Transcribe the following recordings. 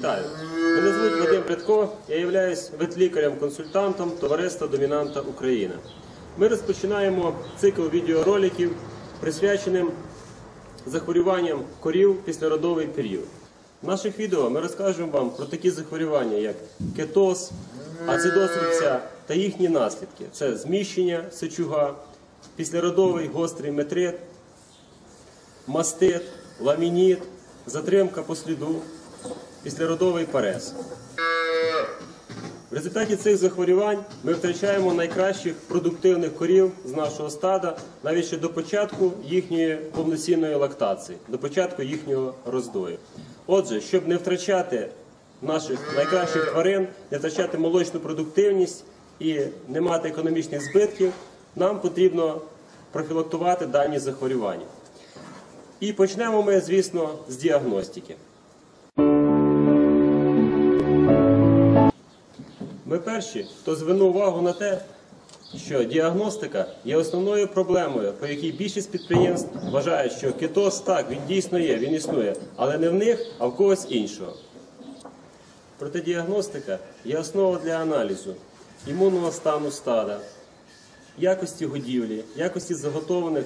Вітаю! Мене звуть Вадим Предко, я являюсь ветлікарем-консультантом товариства Домінанта Україна. Ми розпочинаємо цикл відеороликів, присвяченим захворюванням корів післяродовий період. В наших відео ми розкажемо вам про такі захворювання, як кетоз, ацидоз рубця та їхні наслідки. Це зміщення сечуга, післяродовий гострий метрит, мастит, ламініт, затримка по сліду, післяродовий парез. В результаті цих захворювань ми втрачаємо найкращих продуктивних корів з нашого стада навіть ще до початку їхньої повноцінної лактації, до початку їхнього роздою. Отже, щоб не втрачати наших найкращих тварин, не втрачати молочну продуктивність і не мати економічних збитків, нам потрібно профілактувати дані захворювання. І почнемо ми, звісно, з діагностики. Ми перші, хто звернув увагу на те, що діагностика є основною проблемою, по якій більшість підприємств вважають, що кетоз так, він дійсно є, він існує, але не в них, а в когось іншого. Проте діагностика є основа для аналізу імунного стану стада, якості годівлі, якості заготованих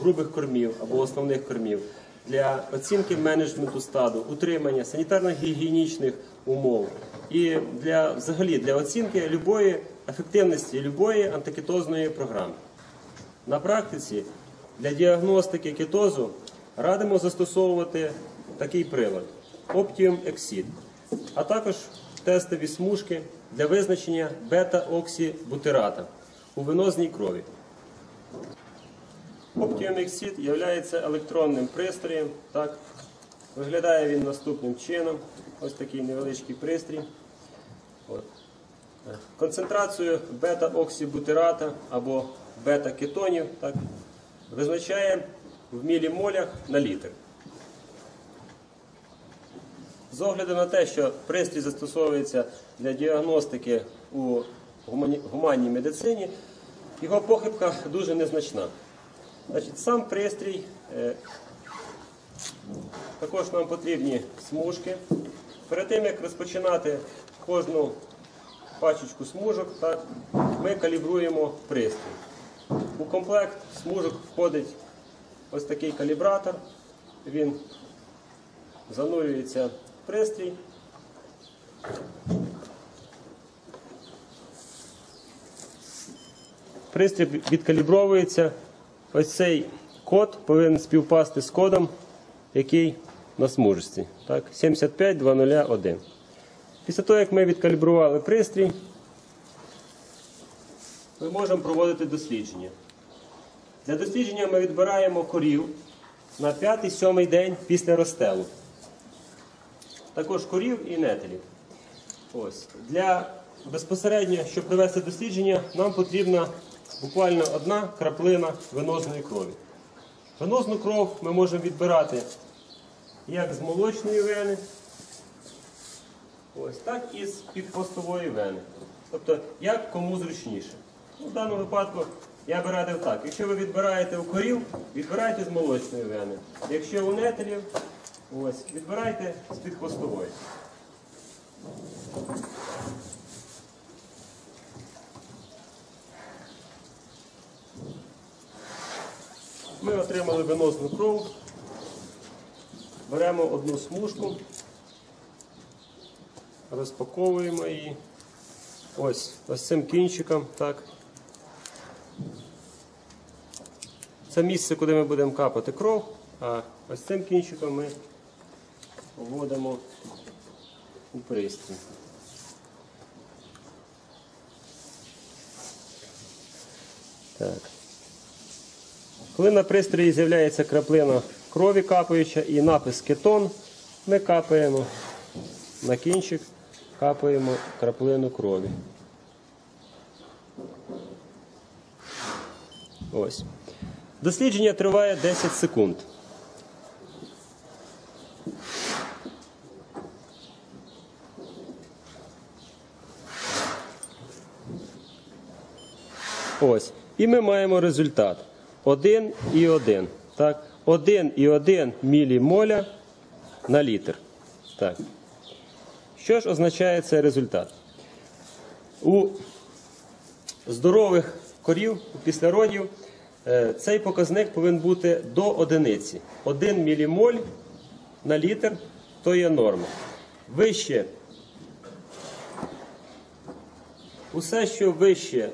грубих кормів або основних кормів, для оцінки менеджменту стаду, утримання санітарно-гігієнічних умов і для взагалі для оцінки любої ефективності любої антикетозної програми. На практиці для діагностики кетозу радимо застосовувати такий прилад Optium Exit, а також тестові смужки для визначення бета-оксібутирата у венозній крові. Optium Exit є електронним пристроєм. Так. Виглядає він наступним чином. Ось такий невеличкий пристрій. Концентрацію бета-оксібутирата або бета-кетонів так, визначає в мілімолях на літр. З огляду на те, що пристрій застосовується для діагностики у гуманній медицині, його похибка дуже незначна. Значить, сам пристрій, е, також нам потрібні смужки. Перед тим, як розпочинати кожну пачечку смужок, так, ми калібруємо пристрій. У комплект смужок входить ось такий калібратор. Він занурюється в пристрій. Пристрій відкалібровується. Ось цей код повинен співпасти з кодом, який на смужці. Так, 75201. Після того, як ми відкалібрували пристрій, ми можемо проводити дослідження. Для дослідження ми відбираємо корів на 5-7 день після розстелу. Також корів і нетелів. Ось. Для безпосередньо, щоб провести дослідження, нам потрібна буквально одна краплина венозної крові. Венозну кров ми можемо відбирати як з молочної вени, ось, так і з підхвостової вени. Тобто, як кому зручніше. Ну, в даному випадку я би радив так. Якщо ви відбираєте у корів, відбирайте з молочної вени. Якщо у нетелів, ось, відбирайте з підхвостової. Ми отримали венозну кров. Беремо одну смужку, розпаковуємо її. Ось, ось цим кінчиком. Так. Це місце, куди ми будемо капати кров, а ось цим кінчиком ми вводимо у пристрій. Так. Коли на пристрої з'являється краплина крові капаюча і напис кетон, ми капаємо на кінчик, капаємо краплину крові. Ось. Дослідження триває 10 секунд. Ось. І ми маємо результат. 1 і 1. Так? 1 і 1 мілімоля на літр. Так. Що ж означає цей результат? У здорових корів після родів е, цей показник повинен бути до одиниці. 1 мілімоль на літр то є норма. Вище. Усе, що вище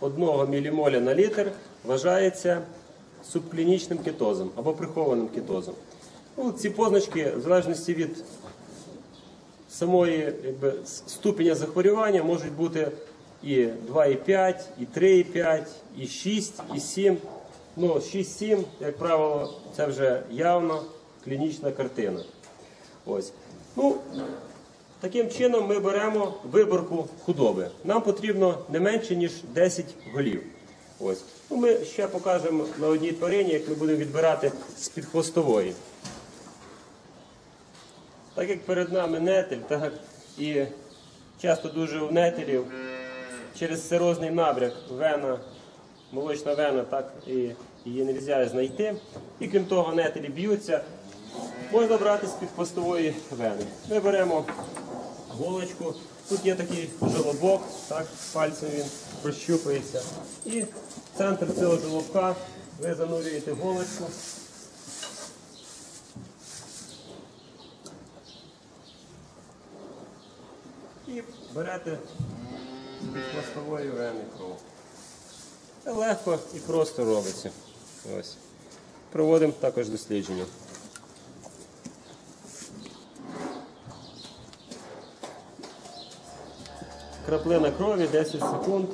1 мілімоля на літр, вважається субклінічним кетозом або прихованим кетозом. Ну, ці позначки, в залежності від самої якби, ступеня захворювання можуть бути і 2,5, і 3,5, і 6, і 7. Ну, 6-7, як правило, це вже явно клінічна картина. Ось. Ну, таким чином ми беремо виборку худоби. Нам потрібно не менше, ніж 10 голів. Ось. Ну, ми ще покажемо на одній тварині, як ми будемо відбирати з-під хвостової. Так як перед нами нетель, так і часто дуже у нетелів через сирозний набряк вена, молочна вена, так і її не можна знайти. І крім того, нетелі б'ються. Можна брати з-під хвостової вени. Ми беремо голочку. Тут є такий жолобок, так, пальцем він прощупується. І центр цього жолобка ви занурюєте голочку. І берете з-під вени кров. Це легко і просто робиться. Ось. Проводимо також дослідження. Краплина крові 10 секунд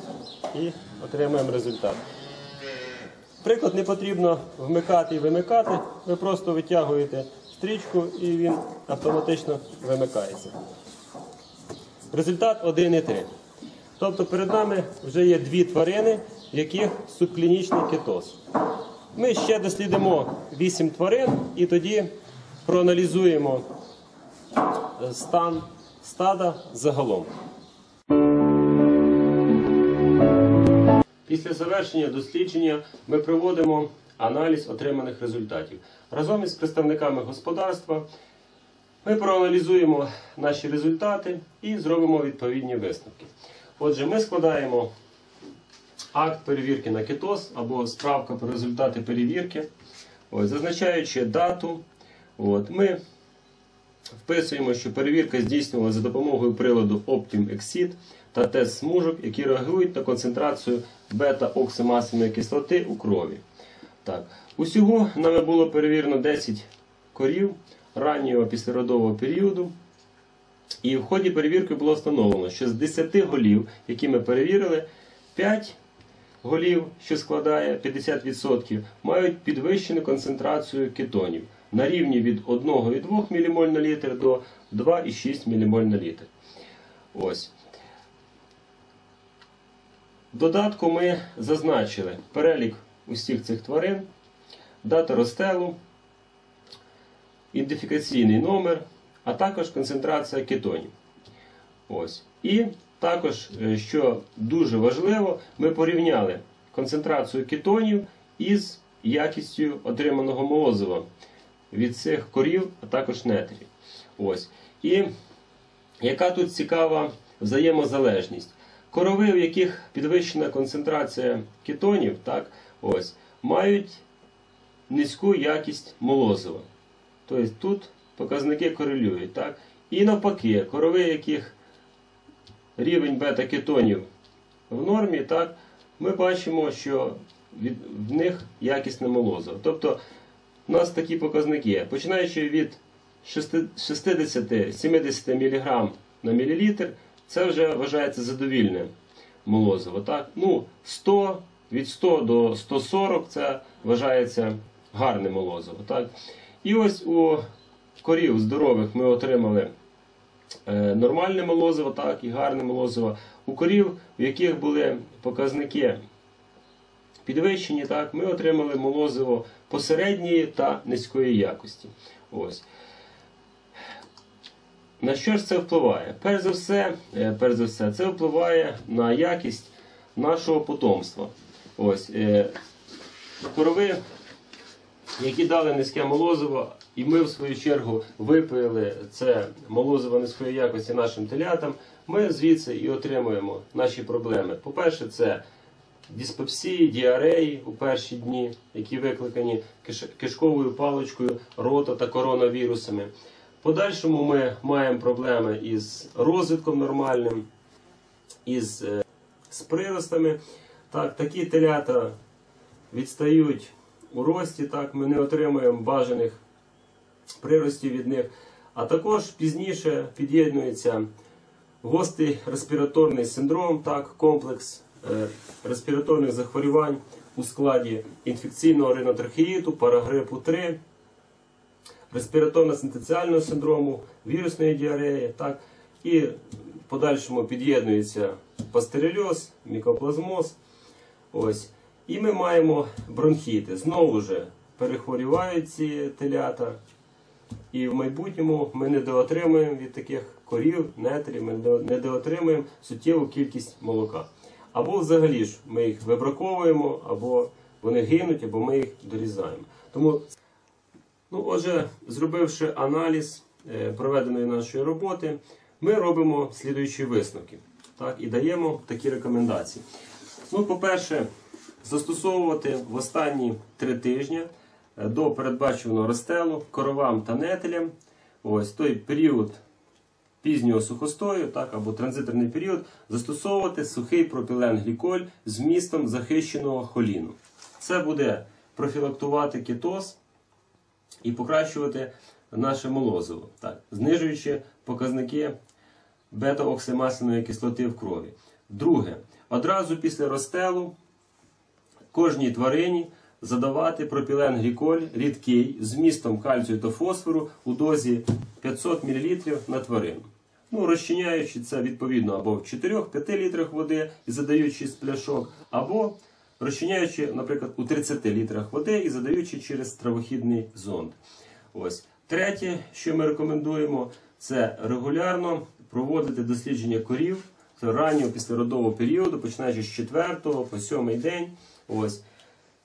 і отримаємо результат. Приклад не потрібно вмикати і вимикати. Ви просто витягуєте стрічку і він автоматично вимикається. Результат 1,3. Тобто перед нами вже є дві тварини, в яких субклінічний кетоз. Ми ще дослідимо 8 тварин і тоді проаналізуємо е, стан стада загалом. Після завершення дослідження ми проводимо аналіз отриманих результатів. Разом із представниками господарства ми проаналізуємо наші результати і зробимо відповідні висновки. Отже, ми складаємо акт перевірки на кетоз або справка про результати перевірки, Ось, зазначаючи дату. От, ми вписуємо, що перевірка здійснювалася за допомогою приладу Optim Exit та тест смужок, які реагують на концентрацію бета-оксимасляної кислоти у крові. Так. Усього нами було перевірено 10 корів раннього післяродового періоду. І в ході перевірки було встановлено, що з 10 голів, які ми перевірили, 5 голів, що складає 50%, мають підвищену концентрацію кетонів на рівні від 1,2 ммоль на літр до 2,6 ммоль на літр. Ось. Додатку ми зазначили перелік усіх цих тварин, дату розстелу, ідентифікаційний номер, а також концентрація кетонів. Ось. І також, е, що дуже важливо, ми порівняли концентрацію кетонів із якістю отриманого молозива від цих корів, а також нетрів. Ось. І яка тут цікава взаємозалежність? Корови, в яких підвищена концентрація кетонів, так, ось, мають низьку якість молозива. Тобто тут показники корелюють. Так? І навпаки, корови, яких рівень бета-кетонів в нормі, так, ми бачимо, що від, в них якісне молозиво. Тобто у нас такі показники. Починаючи від 60-70 мг на мілілітр, це вже вважається задовільне молозиво. Так? Ну, 100, від 100 до 140 це вважається гарне молозиво. Так? І ось у корів здорових ми отримали е, нормальне молозиво, так, і гарне молозиво. У корів, у яких були показники підвищені, так, ми отримали молозиво посередньої та низької якості. Ось. На що ж це впливає? Перш за все, е, перш за все, це впливає на якість нашого потомства. Ось, е, корови, які дали низьке молозиво, і ми в свою чергу випили це молозиво низької якості нашим телятам, ми звідси і отримуємо наші проблеми. По-перше, це диспепсії, діареї у перші дні, які викликані кишковою паличкою, рота та коронавірусами. Подальшому ми маємо проблеми із розвитком нормальним, із е, з приростами. Так, такі телята відстають у рості, так, ми не отримуємо бажаних приростів від них. А також пізніше під'єднується гострий респіраторний синдром, так, комплекс е, респіраторних захворювань у складі інфекційного ринотрахеїту, парагрипу 3, респіраторно-синтеціального синдрому, вірусної діареї, так, і в подальшому під'єднується пастерельоз, мікоплазмоз. Ось. І ми маємо бронхіти. Знову ж перехворювають ці телята. І в майбутньому ми недоотримуємо від таких корів, нетрів, ми недоотримуємо суттєву кількість молока. Або взагалі ж ми їх вибраковуємо, або вони гинуть, або ми їх дорізаємо. Тому, ну, отже, зробивши аналіз е, проведеної нашої роботи, ми робимо слідуючі висновки так, і даємо такі рекомендації. Ну, по-перше, застосовувати в останні три тижні е, до передбачуваного розстелу коровам та нетелям. Ось той період пізнього сухостою, так, або транзиторний період, застосовувати сухий пропіленгліколь з вмістом захищеного холіну. Це буде профілактувати кетоз і покращувати наше молозиво, так, знижуючи показники бета-оксимасляної кислоти в крові. Друге, одразу після розстелу кожній тварині задавати пропіленгліколь рідкий з вмістом кальцію та фосфору у дозі 500 мл на тварину. Ну, розчиняючи це відповідно або в 4-5 літрах води і задаючи з пляшок, або розчиняючи, наприклад, у 30 літрах води і задаючи через травохідний зонд. Ось. Третє, що ми рекомендуємо, це регулярно проводити дослідження корів раннього післяродового періоду, починаючи з 4 по 7 день. Ось.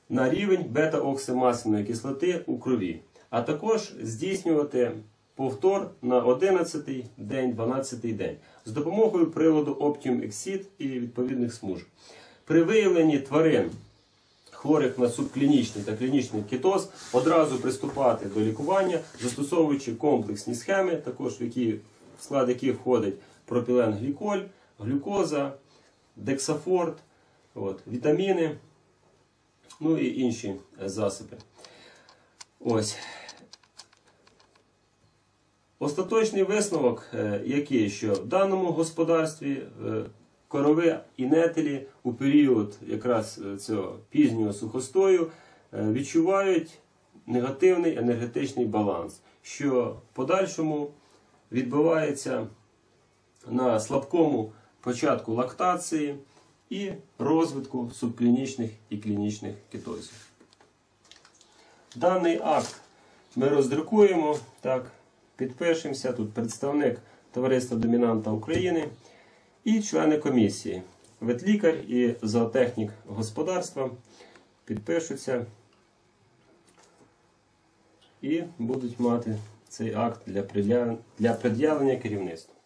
На рівень бета-оксимасляної кислоти у крові, а також здійснювати повтор на 11-й день, 12-й день з допомогою приладу Optium Exit і відповідних смужок. При виявленні тварин хворих на субклінічний та клінічний кетоз одразу приступати до лікування, застосовуючи комплексні схеми, також в, які, в склад яких входить пропіленгліколь, глюкоза, дексафорт, от, вітаміни ну і інші е, засоби. Ось. Остаточний висновок, е, який, що в даному господарстві е, корови і нетелі у період якраз цього пізнього сухостою відчувають негативний енергетичний баланс, що в подальшому відбувається на слабкому початку лактації і розвитку субклінічних і клінічних кетозів. Даний акт ми роздрукуємо, так, підпишемося. Тут представник Товариства Домінанта України і члени комісії. Ветлікар і зоотехнік господарства підпишуться і будуть мати цей акт для пред'явлення, керівництва.